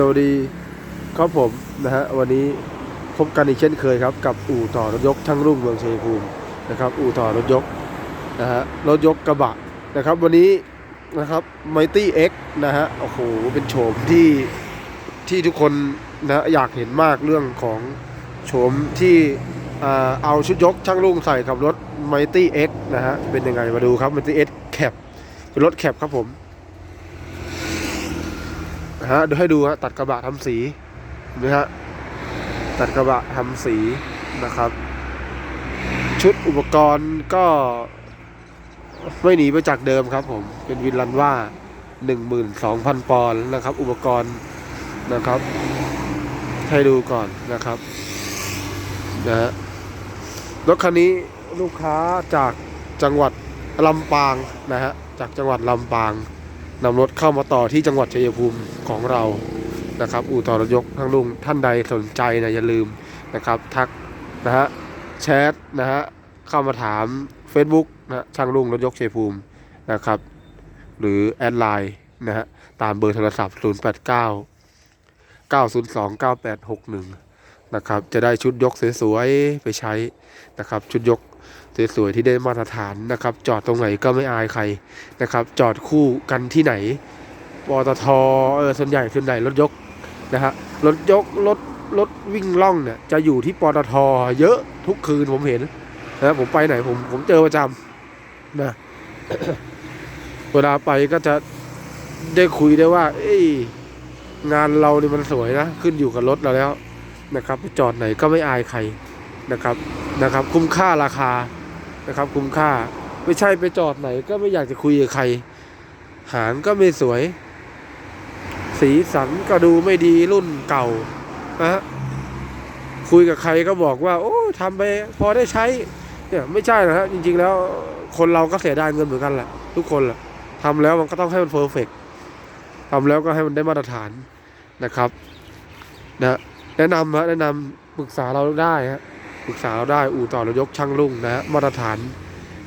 สวัสดีครับผมนะฮะวันนี้พบกันอีกเช่นเคยครับ กับอู่ต่อรถยกช่างรุ่งเมืองชัยภูมินะครับ อู่ต่อรถยกนะฮะรถยกกระบะนะครับ วันนี้นะครับ Mighty X นะฮะโอ้โหเป็นโฉมที่ที่ทุกคนนะอยากเห็นมากเรื่องของโฉมที่เอาชุดยกช่างรุ่งใส่กับรถ Mighty X นะฮะเป็นยังไงมาดูครับ Mighty X Cap เป็นรถแคปครับผม ฮะเดี๋ยวให้ดูฮะตัดกระบะทำสีนไหมฮะตัดกระบะทำสีนะครับ ชุดอุปกรณ์ก็ไม่หนีไปจากเดิมครับผมเป็นวินลันว่า 12,000 ปอนด์นะครับ อุปกรณ์นะครับ ให้ดูก่อนนะครับนะฮะรถคันนี้ลูกค้าจากจังหวัดลำปางนะฮะจากจังหวัดลำปาง นำรถเข้ามาต่อที่จังหวัดชัยภูมิของเรานะครับ อู่ต่อรถยกทั้งลุงท่านใดสนใจนะอย่าลืมนะครับทักนะฮะแชทนะฮะเข้ามาถาม Facebook นะช่างลุงรถยกชัยภูมินะครับ หรือแอดไลน์นะฮะตามเบอร์โทรศัพท์ 089 902 9861 นะครับ จะได้ชุดยกสวยๆ ไปใช้นะครับ ชุดยก สวยๆที่ได้มาตรฐานนะครับ จอดตรงไหนก็ไม่อายใครนะครับ จอดคู่กันที่ไหนปตทเออส่วนใหญ่ส่วนใหญ่รถยกนะฮะรถยกรถรถวิ่งล่องเนี่ยจะอยู่ที่ปตทเยอะทุกคืนผมเห็นนะผมไปไหนผมผมเจอประจำนะเวลาไปก็จะได้คุยได้ว่า เอ้ยงานเราเนี่ยมันสวยนะ ขึ้นอยู่กับรถเราแล้วนะครับ จอดไหนก็ไม่อายใคร นะครับนะครับ คุ้มค่าราคานะครับ คุ้มค่าไม่ใช่ไปจอดไหน ก็ไม่อยากจะคุยกับใคร หางก็ไม่สวย สีสันก็ดูไม่ดีรุ่นเก่านะฮะคุยกับใครก็บอกว่า โอ้ทำไปพอได้ใช้เนี่ยไม่ใช่นะฮะจริง ๆ แล้วคนเราก็เสียดายเงินเหมือนกันแหละทุกคนแหละทำแล้วมันก็ต้องให้มันเพอร์เฟกทำแล้วก็ให้มันได้มาตรฐานนะครับนะแนะนำฮะแนะนำปรึกษาเราได้ฮะ ปรึกษาเราได้อู่ต่อรถยกช่างรุ่งนะมาตรฐาน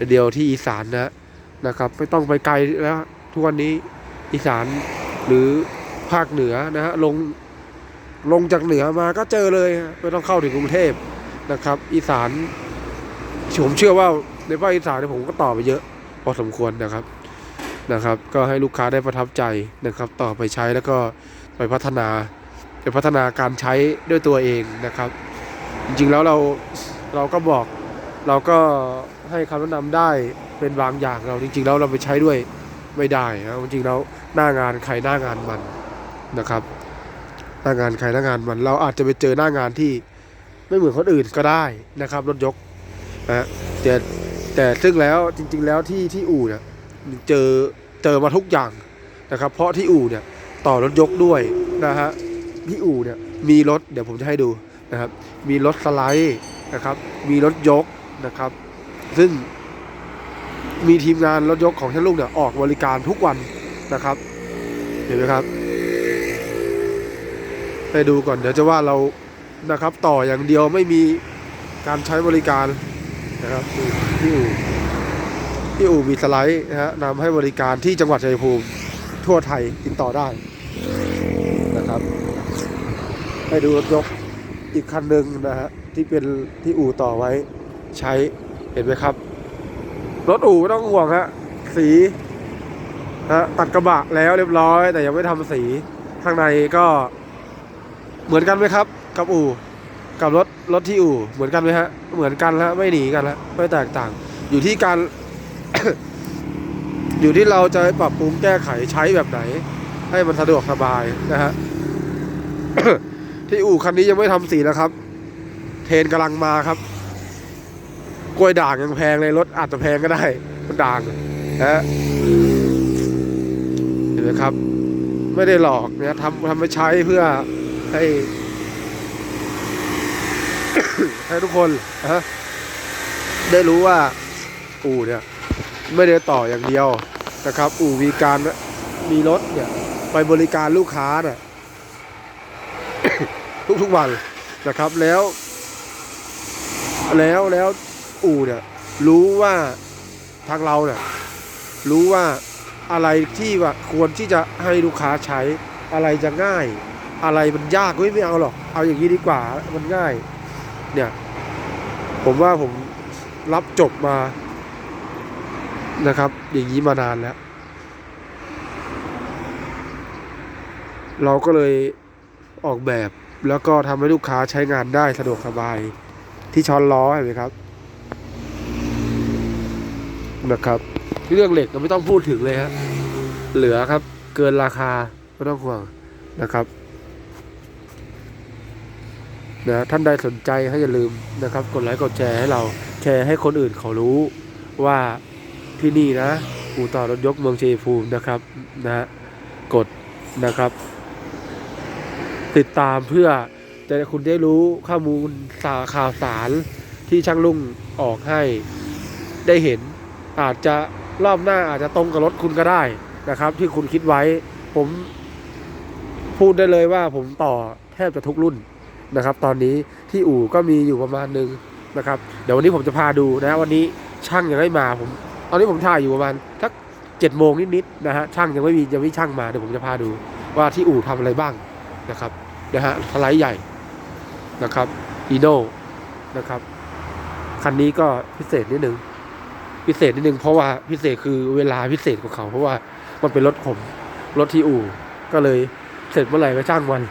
เดียวที่อีสานนะนะครับไม่ต้องไปไกลแล้วทุกวันนี้อีสานหรือภาคเหนือนะฮะลงลงจากเหนือมาก็เจอเลยไม่ต้องเข้าถึงกรุงเทพนะครับ อีสานผมเชื่อว่าในภาคอีสานเนี่ยผมก็ต่อไปเยอะพอสมควรนะครับนะครับ ก็ให้ลูกค้าได้ประทับใจนะครับ ต่อไปใช้แล้วก็ไปพัฒนาไปพัฒนาการใช้ด้วยตัวเองนะครับ จริงๆแล้วเราเราก็บอกเราก็ให้คำแนะนำได้เป็นบางอย่างเราจริง ๆ แล้วเราไปใช้ด้วยไม่ได้นะจริงๆแล้วหน้างานใครหน้างานมันนะครับ หน้างานใครหน้างานมัน เราอาจจะไปเจอหน้างานที่ไม่เหมือนคนอื่นก็ได้นะครับรถยกนะฮะแต่แต่ซึ่งแล้วจริง ๆ แล้วที่ที่อู่เนี่ยเจอเจอมาทุกอย่างนะครับ เพราะที่อู่เนี่ยต่อรถยกด้วยนะฮะที่อู่เนี่ยมีรถเดี๋ยวผมจะให้ดู นะครับ มีรถสไลด์นะครับ มีรถยกนะครับ ซึ่งมีทีมงานรถยกของช่างลูกเนี่ยออกบริการทุกวันนะครับ เห็นไหมครับ ไปดูก่อนเดี๋ยวจะว่าเรานะครับ ต่ออย่างเดียวไม่มีการใช้บริการนะครับนี่ที่อู่ที่อู่มีสไลด์นะฮะนำให้บริการที่จังหวัดชัยภูมิทั่วไทยติดต่อได้นะครับ ให้ดูรถยก อีกคันหนึ่งนะฮะที่เป็นที่อู่ต่อไว้ใช้เห็นไหมครับ รถอู่ไม่ต้องห่วงฮะสีฮะตัดกระบะแล้วเรียบร้อย แต่ยังไม่ทำสีข้างในก็เหมือนกันไหมครับ กับอู่กับรถรถที่อู่เหมือนกันไหมฮะเหมือนกันแล้วไม่หนีกันแล้วไม่แตกต่าง อยู่ที่การ อยู่ที่เราจะปรับปรุงแก้ไขใช้แบบไหน ให้มันสะดวกสบายนะฮะ ที่อู่คันนี้ยังไม่ทำสีนะครับ เทนกำลังมาครับ กล้วยด่างยังแพงเลยรถอาจจะแพงก็ได้มันด่างนะฮะเห็นไหมครับ ไม่ได้หลอกเนี่ยทำทำไปใช้เพื่อให้ ให้ทุกคนนะฮะได้รู้ว่าอู่เนี่ยไม่ได้ต่ออย่างเดียวนะครับ อู่มีการมีรถเนี่ยไปบริการลูกค้าเนี่ย ทุกๆวันนะครับ แล้ว แล้วแล้วอู่เนี่ยรู้ว่าทางเราเนี่ยรู้ว่าอะไรที่ว่าควรที่จะให้ลูกค้าใช้อะไรจะง่าย อะไรมันยากเว้ยไม่เอาหรอก เอาอย่างนี้ดีกว่ามันง่าย เนี่ย ผมว่าผมรับจบมานะครับ อย่างนี้มานานแล้ว เราก็เลยออกแบบ แล้วก็ทำให้ลูกค้าใช้งานได้สะดวกสบาย ที่ช้อนล้อเห็นไหมครับนะครับเรื่องเหล็กเราไม่ต้องพูดถึงเลยฮะเหลือครับ เกินราคาไม่ต้องห่วงนะครับนะท่านใดสนใจให้อย่าลืมนะครับ กดไลค์กดแชร์ให้เราแชร์ให้คนอื่นเขารู้ว่าที่นี่นะอู่ต่อรถยกเมืองเชยภูมินะครับนะกดนะครับ ติดตามเพื่อจะให้คุณได้รู้ข้อมูลสาข่าวสารที่ช่างลุงออกให้ได้เห็น อาจจะรอบหน้าอาจจะตรงกับรถคุณก็ได้นะครับ ที่คุณคิดไว้ ผมพูดได้เลยว่าผมต่อแทบจะทุกรุ่นนะครับ ตอนนี้ที่อู่ก็มีอยู่ประมาณหนึงนะครับ เดี๋ยววันนี้ผมจะพาดูนะวันนี้ช่างยังไม่มาผมตอนนี้ผมถ่ายอยู่ประมาณทักเจ็ดโมงนิดๆนะฮะช่างยังไม่มียังไม่ช่างมาเดี๋ยวผมจะพาดูว่าที่อู่ทำอะไรบ้าง นะครับนะฮะสไลด์ใหญ่นะครับอีโนนะครับ คันนี้ก็พิเศษนิดนึง พิเศษนิดนึงเพราะว่าพิเศษคือเวลาพิเศษของเขาเพราะว่ามันเป็นรถผมรถที่อู่ก็เลยเสร็จเมื่อไหร่ก็จ้างวัน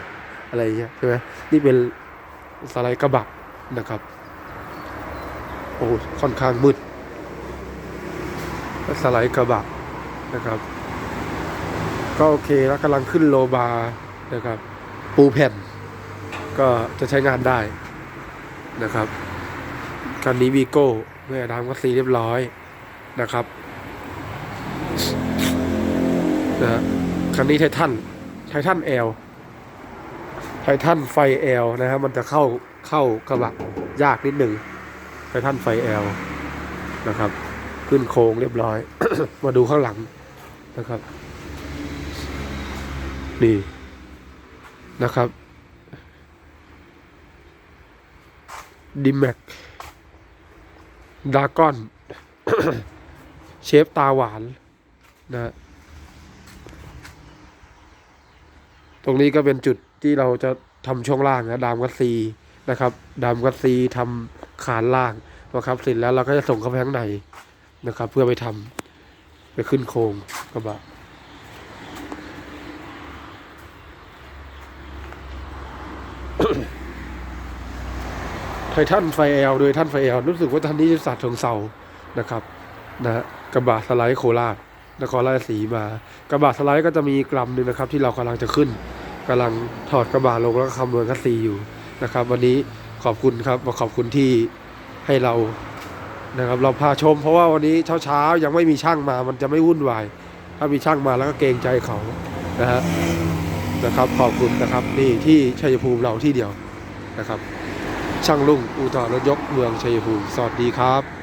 อะไรอย่างเงี้ยใช่ไหมนี่เป็นสไลด์กระบะนะครับ โอ้ค่อนข้างมืดสไลด์กระบะนะครับ ก็โอเคแล้วกำลังขึ้นโลบานะครับ ปูแผ่น ก็จะใช้งานได้นะครับคันนี้วีโก้เมื่อดำก็สีเรียบร้อยนะครับนะฮะคันนี้ไททันไททันแอลไททันไฟแอลนะครับมันจะเข้าเข้ากระบะยากนิดหนึ่งไททันไฟแอลนะครับ ขึ้นโค้งเรียบร้อย มาดูข้างหลังนะครับ นี่ นะครับดิแม็กดากอน เชฟตาหวานนะตรงนี้ก็เป็นจุดที่เราจะทำช่วงล่างนะ ดามกัสซีนะครับ ดามกัสซีทำขานล่างนะครับ เสร็จแล้วเราก็จะส่งเข้าไปข้างในนะครับ เพื่อไปทำไปขึ้นโครงกระบะ ไททันไฟแอลโดยท่านไฟแอลรู้สึกว่าท่านนี้จะสัตว์เชิงเซานะครับนะฮะกระบะสไลด์โคราชนครราชสีมากระบะสไลด์ก็จะมีกลัมหนึ่งนะครับ ที่เรากำลังจะขึ้นกำลังถอดกระบะลงแล้วก็คำนวณคัสซีอยู่นะครับ วันนี้ขอบคุณครับขอบคุณที่ให้เรานะครับ เราพาชม เพราะว่าวันนี้เช้าๆยังไม่มีช่างมา มันจะไม่วุ่นวาย ถ้ามีช่างมาแล้วก็เกรงใจเขานะฮะนะครับ ขอบคุณนะครับนี่ที่ชัยภูมิเราที่เดียวนะครับ ช่างลุงอู่ต่อรถยกเมืองชัยภูมิสวัสดีครับ